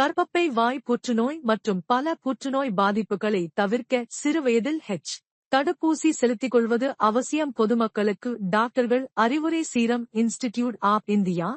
கர்ப்பப்பை வாய் புற்றுநோய் மற்றும் பல புற்றுநோய் பாதிப்புகளை தவிர்க்க சிறுவயதில் ஹெச் தடுப்பூசி செலுத்திக் கொள்வது அவசியம். பொதுமக்களுக்கு டாக்டர்கள் அறிவுரை சீரம் இன்ஸ்டிடியூட் ஆப் இந்தியா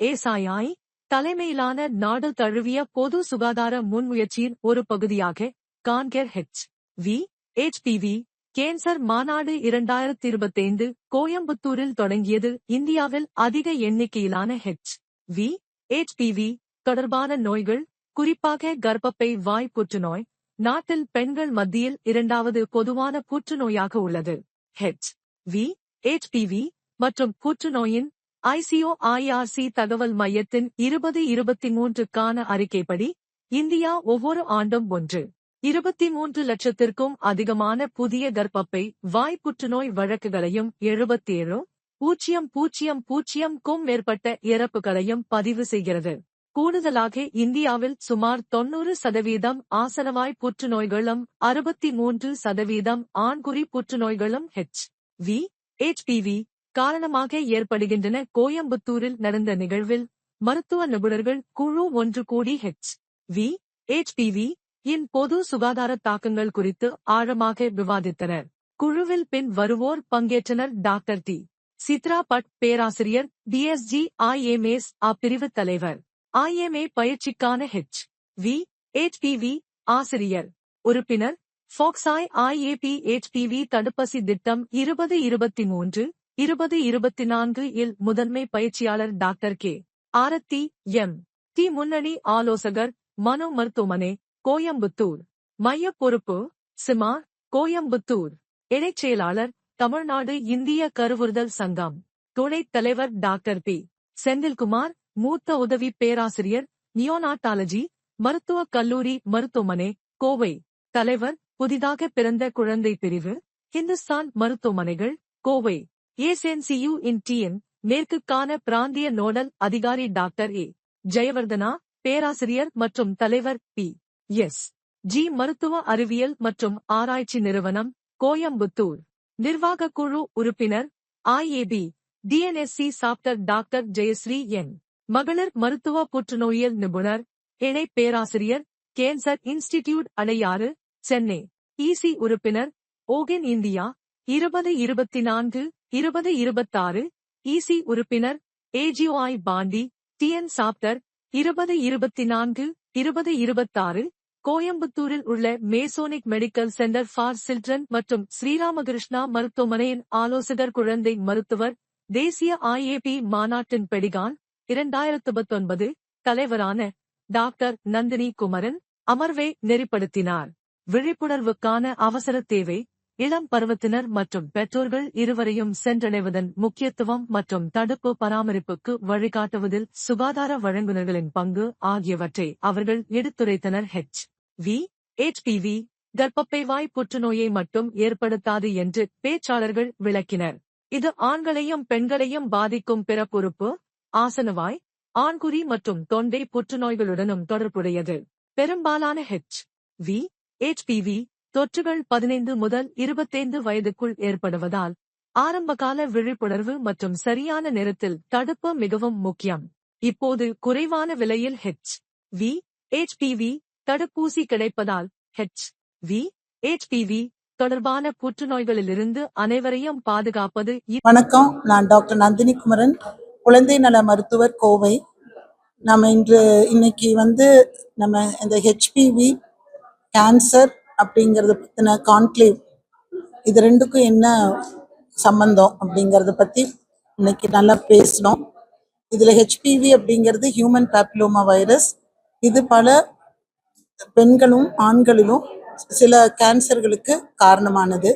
ஏசாயாய் தலைமையிலான நாடு தழுவிய பொது சுகாதார முன்முயற்சியின் ஒரு பகுதியாக conquer H V HPV cancer மாநாடு இரண்டாயிரத்தி இருபத்தைந்து கோயம்புத்தூரில் தொடங்கியது இந்தியாவில் அதிக எண்ணிக்கையிலான ஹெச் வி ஹெச்பிவி தொடர்பான நோய்கள் குறிப்பாக கர்ப்பப்பை வாய் புற்றுநோய் நாட்டில் பெண்கள் மத்தியில் இரண்டாவது பொதுவான புற்றுநோயாக உள்ளது. ஹெச் வி HPV மற்றும் புற்றுநோயின் ஐசிஓஐஆர்சி தகவல் மையத்தின் இருபது இருபத்தி மூன்றுக்கான அறிக்கைப்படி இந்தியா ஒவ்வொரு ஆண்டும் ஒன்று இருபத்தி மூன்று லட்சத்திற்கும் அதிகமான புதிய கர்ப்பப்பை வாய் புற்றுநோய் வழக்குகளையும் எழுபத்தேழு பூஜ்ஜியம் பூஜ்ஜியம் பூஜ்ஜியம்க்கும் மேற்பட்ட இறப்புகளையும் பதிவு செய்கிறது. கூடுதலாக இந்தியாவில் சுமார் தொன்னூறு சதவீதம் ஆசனவாய் புற்றுநோய்களும் அறுபத்தி மூன்று சதவீதம் ஆண்குறி புற்றுநோய்களும் ஹெச் வி HPV காரணமாக ஏற்படுகின்றன. கோயம்புத்தூரில் நடந்த நிகழ்வில் மருத்துவ நிபுணர்கள் குழு ஒன்று கூடி ஹெச் வி HPV இன் பொது சுகாதார தாக்கங்கள் குறித்து ஆழமாக விவாதித்தனர். குழுவில் பின் வருவோர் பங்கேற்றனர் டாக்டர் டி. சித்ரா பட் பேராசிரியர் டிஎஸ்ஜி ஐஎம்ஏஸ் அப்பிரிவு தலைவர். ஐஎம்ஏ பயிற்சிக்கான ஹெச் வி ஹெச்பிவி ஆசிரியர். உறுப்பினர். ஃபாக்ஸாய் ஐஏபி ஹெச்பிவி தடுப்பசி திட்டம் இருபது இருபத்தி மூன்று இருபது இருபத்தி நான்கு இல் முதன்மை பயிற்சியாளர் doctor K. Aarthi M. D முன்னணி ஆலோசகர் மனோ மருத்துவமனை கோயம்புத்தூர். மைய பொறுப்பு சிமா கோயம்புத்தூர். இணைச் செயலாளர் தமிழ்நாடு இந்திய கருவுறுதல் சங்கம். துணைத் தலைவர் டாக்டர் பி. செந்தில்குமார் மூத்த உதவி பேராசிரியர் நியோனாட்டாலஜி மருத்துவக் கல்லூரி மருத்துவமனை கோவை. தலைவர் புதிதாக பிறந்த குழந்தை பிரிவு ஹிந்துஸ்தான் மருத்துவமனைகள் கோவை. ஏசென்சியு இன் டிஎன் மேற்குக்கான பிராந்திய நோடல் அதிகாரி டாக்டர் ஏ. ஜெயவர்தனா பேராசிரியர் மற்றும் தலைவர் பி. எஸ். ஜி. மருத்துவ அறிவியல் மற்றும் ஆராய்ச்சி நிறுவனம் கோயம்புத்தூர். நிர்வாகக் குழு உறுப்பினர் IAP TNSC chapter doctor Jayashree N. மகளிர் மருத்துவ புற்றுநோயியல் நிபுணர் இணை பேராசிரியர் cancer institute Adyar Chennai. EC உறுப்பினர் ஓகென் இந்தியா இருபது இருபத்தி நான்கு இருபது இருபத்தாறு. இசி உறுப்பினர் ஏஜிஓஐ பாண்டி டிஎன் சாப்டர் இருபது இருபத்தி நான்கு இருபது இருபத்தாறு. கோயம்புத்தூரில் உள்ள masonic medical centre for children மற்றும் ஸ்ரீராமகிருஷ்ணா மருத்துவமனையின் ஆலோசகர் குழந்தை மருத்துவர் தேசிய ஐஏபி மாநாட்டின் பெடிகான் இரண்டாயிரத்து பத்தொன்பது தலைவரான டாக்டர் நந்தினி குமரன் அமர்வை நெறிப்படுத்தினார். விழிப்புணர்வுக்கான அவசர தேவை இளம் பருவத்தினர் மற்றும் பெற்றோர்கள் இருவரையும் சென்றடைவதன் முக்கியத்துவம் மற்றும் தடுப்பு பராமரிப்புக்கு வழிகாட்டுவதில் சுகாதார வழங்குநர்களின் பங்கு ஆகியவற்றை அவர்கள் எடுத்துரைத்தனர். ஹெச் வி HPV கர்ப்பப்பை வாய் புற்றுநோயை மட்டும் ஏற்படுத்தாது என்று பேச்சாளர்கள் விளக்கினர். இது ஆண்களையும் பெண்களையும் பாதிக்கும் பிறப்புறுப்பு ஆசனவாய் ஆண்குறி மற்றும் தொண்டை புற்றுநோய்களுடனும் தொடர்புடையது. பெரும்பாலான ஹெச் வி HPV தொற்றுகள் பதினைந்து முதல் இருபத்தைந்து வயதுக்குள் ஏற்படுவதால் ஆரம்பகால விழிப்புணர்வு மற்றும் சரியான நேரத்தில் தடுப்பு மிகவும் முக்கியம். இப்போது குறைவான விலையில் ஹெச் வி HPV தடுப்பூசி கிடைப்பதால் ஹெச் வி HPV தொடர்பான புற்றுநோய்களிலிருந்து அனைவரையும் பாதுகாப்பது வணக்கம் நான் டாக்டர் நந்தினி குமரன் குழந்தை நல மருத்துவர் கோவை. நம்ம இன்று இன்னைக்கு வந்து நம்ம இந்த ஹெச்பிவி கேன்சர் அப்படிங்கறத பத்தின கான்க்ளேவ் இது ரெண்டுக்கும் என்ன சம்பந்தம் அப்படிங்கறத பத்தி இன்னைக்கு நல்லா பேசணும். இதுல ஹெச்பிவி அப்படிங்கிறது ஹியூமன் பேப்லோமா வைரஸ் இது பல பெண்களும் ஆண்களிலும் சில கேன்சர்களுக்கு காரணமானது.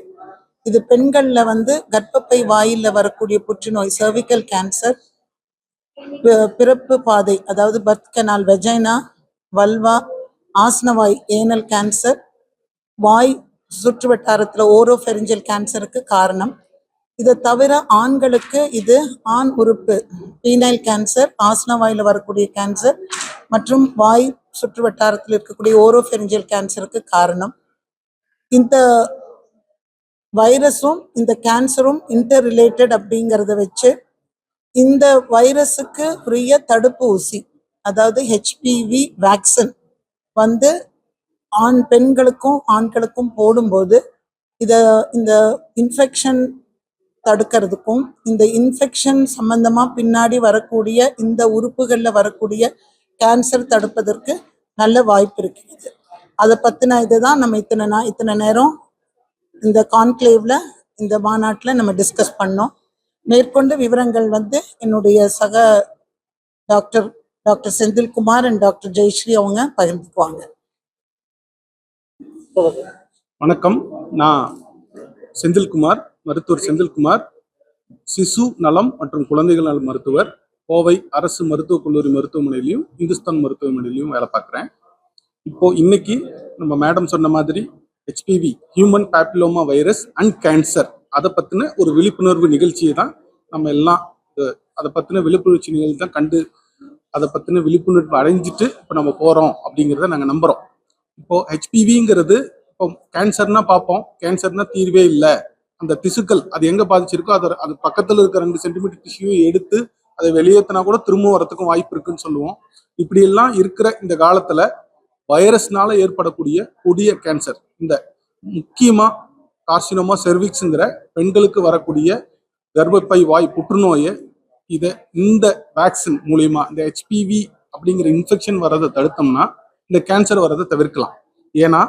இது பெண்கள்ல வந்து கர்ப்பப்பை வாயில வரக்கூடிய புற்றுநோய் சர்விக்கல் கேன்சர் பிறப்பு பாதை அதாவது பர்த் கனால் வெஜைனா வல்வா ஆஸ்னவாய் ஏனல் கேன்சர் வாய் சுற்று வட்டாரத்தில் ஓரோஃபெரிஞ்சல் கேன்சருக்கு காரணம். இதை தவிர ஆண்களுக்கு இது ஆண் உறுப்பு பீனைல் கேன்சர் ஆஸ்னவாயில் வரக்கூடிய கேன்சர் மற்றும் வாய் சுற்று வட்டாரத்தில் இருக்கக்கூடிய ஓரோஃபெரிஞ்சல் கேன்சருக்கு காரணம். இந்த வைரஸும் இந்த கேன்சரும் இன்டர் ரிலேட்டட் அப்படிங்கிறத வச்சு இந்த வைரஸுக்கு உரிய தடுப்பு ஊசி அதாவது ஹெச்பிவி வேக்சின் வந்து ஆண் பெண்களுக்கும் ஆண்களுக்கும் போடும்போது இத இந்த இன்ஃபெக்ஷன் தடுக்கிறதுக்கும் இந்த இன்ஃபெக்ஷன் சம்பந்தமா பின்னாடி வரக்கூடிய இந்த உறுப்புகளில் வரக்கூடிய கேன்சர் தடுப்பதற்கு நல்ல வாய்ப்பு இருக்கிறது அதை பத்தின இதுதான் நம்ம இத்தனை நா- இத்தனை நேரம் இந்த கான்க்ளேவ்ல இந்த மாநாட்டில் நம்ம டிஸ்கஸ் பண்ணோம். மேற்கொண்டு விவரங்கள் வந்து என்னுடைய சக doctor doctor Senthilkumar and doctor Jayashree அவங்க பகிர்ந்துக்குவாங்க. வணக்கம். நான் செந்தில்குமார் மருத்துவர் செந்தில்குமார். சிசு நலம் மற்றும் குழந்தைகள் நல மருத்துவர். கோவை அரசு மருத்துவக் கல்லூரி மருத்துவமனையிலையும் இந்துஸ்தான் மருத்துவமனையிலையும் வேலை பார்க்குறேன். இப்போ இன்னைக்கு நம்ம மேடம் சொன்ன மாதிரி HPV human papilloma virus and cancer அதை பற்றின ஒரு விழிப்புணர்வு நிகழ்ச்சியை தான் நம்ம எல்லாம் அதை பற்றின விழிப்புணர்ச்சி நிகழ்ச்சி தான் கண்டு அதை பற்றின விழிப்புணர்வு அடைஞ்சிட்டு இப்போ நம்ம போகிறோம் அப்படிங்கிறத நாங்கள் நம்புகிறோம் இப்போ ஹெச்பிவிங்கிறது இப்போ கேன்சர்னா பார்ப்போம். கேன்சர்னா தீர்வே இல்லை. அந்த திசுக்கள் அது எங்கே பாதிச்சிருக்கோ அதை அது பக்கத்தில் இருக்க ரெண்டு சென்டிமீட்டர் டிஷ்யூவை எடுத்து அதை வெளியேற்றினா கூட திரும்ப வரத்துக்கும் வாய்ப்பு இருக்குன்னு சொல்லுவோம். இப்படியெல்லாம் இருக்கிற இந்த காலத்தில் வைரஸ்னால ஏற்படக்கூடிய கொடிய கேன்சர் இந்த முக்கியமாக கார்சினோமா செர்விக்ஸுங்கிற பெண்களுக்கு வரக்கூடிய கர்ப்பப்பை வாய் புற்றுநோயை இதை இந்த வேக்சின் மூலியமா இந்த ஹெச்பிவி அப்படிங்கிற இன்ஃபெக்ஷன் வர்றதை தடுத்தோம்னா இந்த கேன்சர் வர்றதை தவிர்க்கலாம். ஏன்னா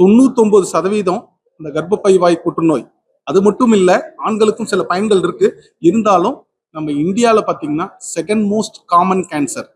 தொண்ணூத்தொம்பது சதவீதம் இந்த கர்ப்பப்பை வாய் புற்றுநோய். அது மட்டும் இல்லை ஆண்களுக்கும் சில பயன்கள் இருக்கு. இருந்தாலும் நம்ம இந்தியாவில் பார்த்தீங்கன்னா செகண்ட் மோஸ்ட் காமன் கேன்சர்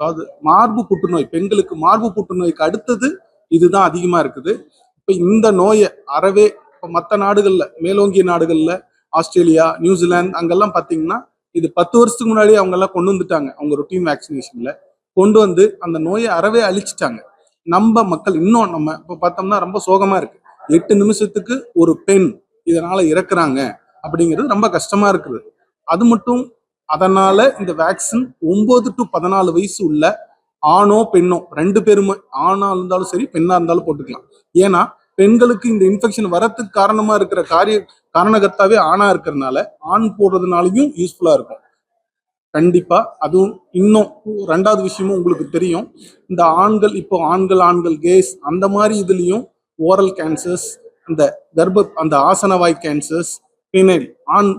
அதாவது மார்பு புற்றுநோய் பெண்களுக்கு மார்பு புற்றுநோய்க்கு அடுத்தது இதுதான் அதிகமாக இருக்குது. இப்போ இந்த நோயை அறவே இப்போ மற்ற நாடுகளில் மேலோங்கிய நாடுகளில் ஆஸ்திரேலியா நியூசிலாந்து அங்கெல்லாம் பார்த்தீங்கன்னா இது பத்து வருஷத்துக்கு முன்னாடியே அவங்கெல்லாம் கொண்டு வந்துட்டாங்க அவங்க ரொட்டீன் வேக்சினேஷனில் கொண்டு வந்து அந்த நோயை அறவே அழிச்சிட்டாங்க. நம்ம மக்கள் இன்னும் நம்ம இப்போ பார்த்தோம்னா ரொம்ப சோகமாக இருக்குது எட்டு நிமிஷத்துக்கு ஒரு பெண் இதனால் இறக்குறாங்க அப்படிங்கிறது ரொம்ப கஷ்டமாக இருக்குது. அது மட்டும் அதனால இந்த வேக்சின் ஒன்பது டு பதினாலு வயசு உள்ள ஆணோ பெண்ணோ ரெண்டு பேருமே ஆணா இருந்தாலும் சரி பெண்ணா இருந்தாலும் போட்டுக்கலாம். ஏன்னா பெண்களுக்கு இந்த இன்ஃபெக்ஷன் வரத்துக்கு காரணமா இருக்கிற காரிய காரணகர்த்தாவே ஆணா இருக்கிறதுனால ஆண் போடுறதுனாலையும் யூஸ்ஃபுல்லா இருக்கும். கண்டிப்பா அதுவும் இன்னும் ரெண்டாவது விஷயமும் உங்களுக்கு தெரியும். இந்த ஆண்கள் இப்போ ஆண்கள் ஆண்கள் கேஸ் அந்த மாதிரி இதுலயும் ஓரல் கேன்சர்ஸ் இந்த கர்ப்ப அந்த ஆசனவாய் கேன்சர்ஸ் பினைல் ஆண்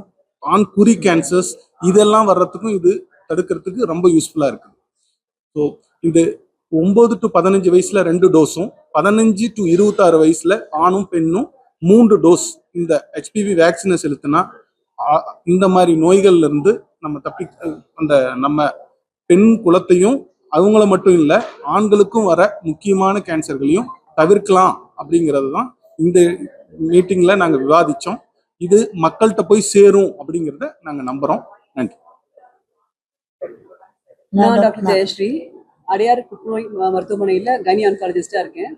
ஆண் குறி கேன்சர்ஸ் இதெல்லாம் வர்றதுக்கும் இது தடுக்கிறதுக்கு ரொம்ப யூஸ்ஃபுல்லா இருக்குது. ஸோ இந்த ஒம்பது டு பதினஞ்சு வயசுல ரெண்டு டோஸும் பதினஞ்சு டு இருபத்தாறு வயசுல ஆணும் பெண்ணும் மூன்று டோஸ் இந்த ஹெச்பிவி வேக்சினை செலுத்தினா இந்த மாதிரி நோய்கள்ல இருந்து நம்ம தப்பி அந்த நம்ம பெண் குலத்தையும் அவங்கள மட்டும் இல்லை ஆண்களுக்கும் வர முக்கியமான கேன்சர்களையும் தவிர்க்கலாம் அப்படிங்கிறது தான் இந்த மீட்டிங்கில் நாங்கள் விவாதித்தோம் இது மக்கள்கிட்ட போய் சேரும் அப்படிங்கிறத நாங்கள் நம்புகிறோம் நன்றி. டாக்டர் ஜெயஸ்ரீ அடையாறு புற்றுநோய் ம- மருத்துவமனையில கைனி ஆன்காலஜிஸ்டா இருக்கேன்.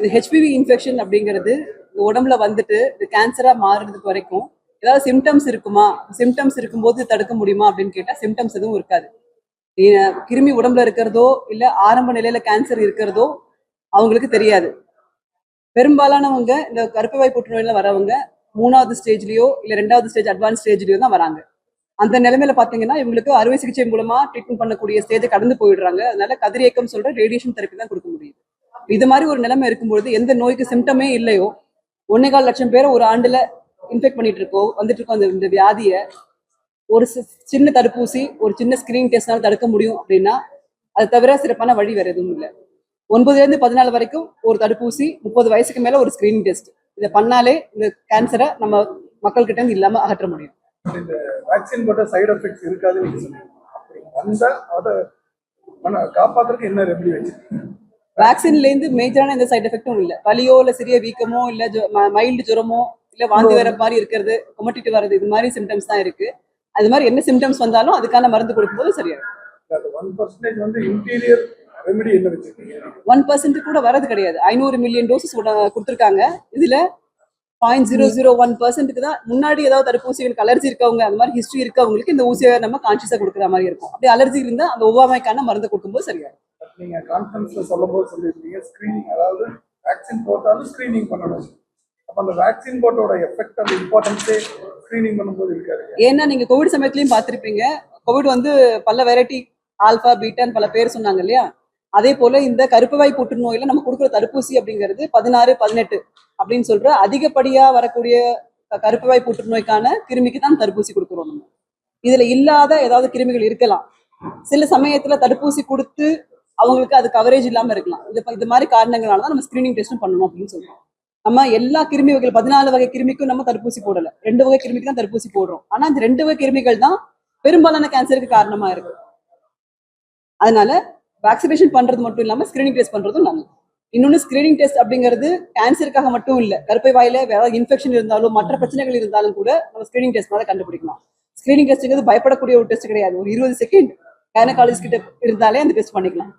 இது ஹெச்பிவி இன்ஃபெக்ஷன் அப்படிங்கிறது உடம்புல வந்துட்டு இது கேன்சரா மாறுறதுக்கு வரைக்கும் ஏதாவது சிம்டம்ஸ் இருக்குமா? சிம்டம்ஸ் இருக்கும்போது தடுக்க முடியுமா அப்படின்னு கேட்டா சிம்டம்ஸ் எதுவும் இருக்காது. கிருமி உடம்புல இருக்கிறதோ இல்ல ஆரம்ப நிலையில கேன்சர் இருக்கிறதோ அவங்களுக்கு தெரியாது. பெரும்பாலானவங்க இந்த கருப்பைவாய் புற்றுநோயில வரவங்க மூணாவது ஸ்டேஜ்லயோ இல்ல ரெண்டாவது ஸ்டேஜ் அட்வான்ஸ் ஸ்டேஜ்லயோ தான் வராங்க. அந்த நிலைமையில பாத்தீங்கன்னா இவங்களுக்கு அறுவை சிகிச்சை மூலமா ட்ரீட்மெண்ட் பண்ணக்கூடிய ஸ்டேஜ் கடந்து போயிடுறாங்க. அதனால கதிரியக்கம் சொல்ற ரேடியேஷன் தெரப்பி தான் கொடுக்க முடியுது. இது மாதிரி ஒரு நிலைமை இருக்கும்பொழுது எந்த நோய்க்கு சிம்டமே இல்லையோ ஒன்னே கால் லட்சம் பேரை ஒரு ஆண்டுல இன்ஃபெக்ட் பண்ணிட்டு இருக்கோம் வந்துட்டு இருக்கோம் அந்த இந்த வியாதியை ஒரு சி- சின்ன தடுப்பூசி ஒரு சின்ன ஸ்கிரீனிங் டெஸ்ட்னால தடுக்க முடியும் அப்படின்னா அது தவிர சிறப்பான வழி வேற எதுவும் இல்லை. ஒன்பதுல இருந்து பதினாலு வரைக்கும் ஒரு தடுப்பூசி முப்பது வயசுக்கு மேல ஒரு ஸ்கிரீனிங் டெஸ்ட் இதை பண்ணாலே இந்த கேன்சரை நம்ம மக்கள்கிட்ட இருந்து இல்லாம அகற்ற முடியும். இந்த வேக்சின் போட்ட சைடு எஃபெக்ட்ஸ் இருக்காதுன்னு நீங்க சொன்னீங்க. அதை காப்பாத்துறதுக்கு என்ன ரெமெடி வச்சு? வேக்சின்ல இருந்து மேஜரான எந்த சைடு எஃபெக்டும் இல்ல. வலியோ இல்ல சிறிய வீக்கமோ இல்ல மைல்டு ஜுரமோ இல்ல வாந்தி வர மாதிரி இருக்கிறது குமட்டிட்டு வர்றது இது மாதிரி சிம்டம்ஸ் தான் இருக்கு. அது மாதிரி என்ன சிம்டம்ஸ் வந்தாலும் அதுக்கான மருந்து கொடுக்கும்போது வச்சிருக்கீங்க? ஒன் பர்சன்ட் கூட வரது கிடையாது. ஐநூறு மில்லியன் டோசஸ் கொடுத்துருக்காங்க. இதுல பாயிண்ட் ஜீரோ ஜீரோ ஒன் பர்சன்ட்டுக்கு தான் முன்னாடி ஏதாவது தடுப்பூசிகளுக்கு அலர்ஜி இருக்கவங்க அந்த மாதிரி ஹிஸ்டரி இருக்கவங்களுக்கு இந்த ஊசியை நம்ம கான்சியஸா கொடுக்குற மாதிரி இருக்கும். அப்படி அலர்ஜி இருந்தா அந்த ஒவ்வாமைக்கான மருந்து கொடுக்கும்போது சரியாயிடும். நீங்க கான்ஃபரன்ஸ்ல சொல்லும்போது சொல்லியிருந்தீங்க ஸ்கிரீனிங் அதாவது வேக்சின் போட்டாலும் ஸ்கிரீனிங் பண்ணணும். அப்ப அந்த வேக்சின் போட்டோட எஃபெக்ட் அந்த இம்பார்ட்டன்ஸே ஸ்கிரீனிங் பண்ணும்போது இருக்காது ஏன்னா நீங்க கோவிட் சமயத்துலயும் பார்த்திருப்பீங்க. கோவிட் வந்து பல வெரைட்டி ஆல்பா பீட்டான்னு பல பேர் சொன்னாங்க இல்லையா? அதே போல இந்த கருப்பவாய் புற்றுநோயில நம்ம கொடுக்குற தடுப்பூசி அப்படிங்கிறது பதினாறு பதினெட்டு அப்படின்னு சொல்ற அதிகப்படியா வரக்கூடிய கருப்பவாய் புற்றுநோய்க்கான கிருமிக்கு தான் தடுப்பூசி கொடுக்குறோம் நம்ம. இதுல இல்லாத ஏதாவது கிருமிகள் இருக்கலாம். சில சமயத்துல தடுப்பூசி கொடுத்து அவங்களுக்கு அது கவரேஜ் இல்லாம இருக்கலாம். இது இது மாதிரி காரணங்களால தான் நம்ம ஸ்கிரீனிங் டெஸ்ட்டும் பண்ணணும் அப்படின்னு சொல்றோம். நம்ம எல்லா கிருமி வகைகள் பதினாலு வகை கிருமிக்கும் நம்ம தடுப்பூசி போடல. ரெண்டு வகை கிருமிக்கு தான் தடுப்பூசி போடுறோம். ஆனா இந்த ரெண்டு வகை கிருமிகள் தான் பெரும்பாலான கேன்சருக்கு காரணமா இருக்கு. அதனால வேக்சினேஷன் பண்றது மட்டும் இல்லாமல் ஸ்கிரீனிங் டெஸ்ட் பண்றதும் நல்லது. இன்னொன்னு ஸ்கிரீனிங் டெஸ்ட் அப்படிங்கிறது கேன்சருக்காக மட்டும் இல்ல கருப்பை வாயில வேற இன்ஃபெக்ஷன் இருந்தாலும் மற்ற பிரச்சனைகள் இருந்தாலும் கூட நம்ம ஸ்கிரீனிங் டெஸ்ட்னால கண்டுபிடிக்கலாம். ஸ்கிரீனிங் டெஸ்ட்ங்கிறது பயப்படக்கூடிய ஒரு டெஸ்ட் கிடையாது. ஒரு இருபது செகண்ட் கைனகாலஜிஸ்ட் கிட்ட இருந்தாலே அந்த டெஸ்ட் பண்ணிக்கலாம்.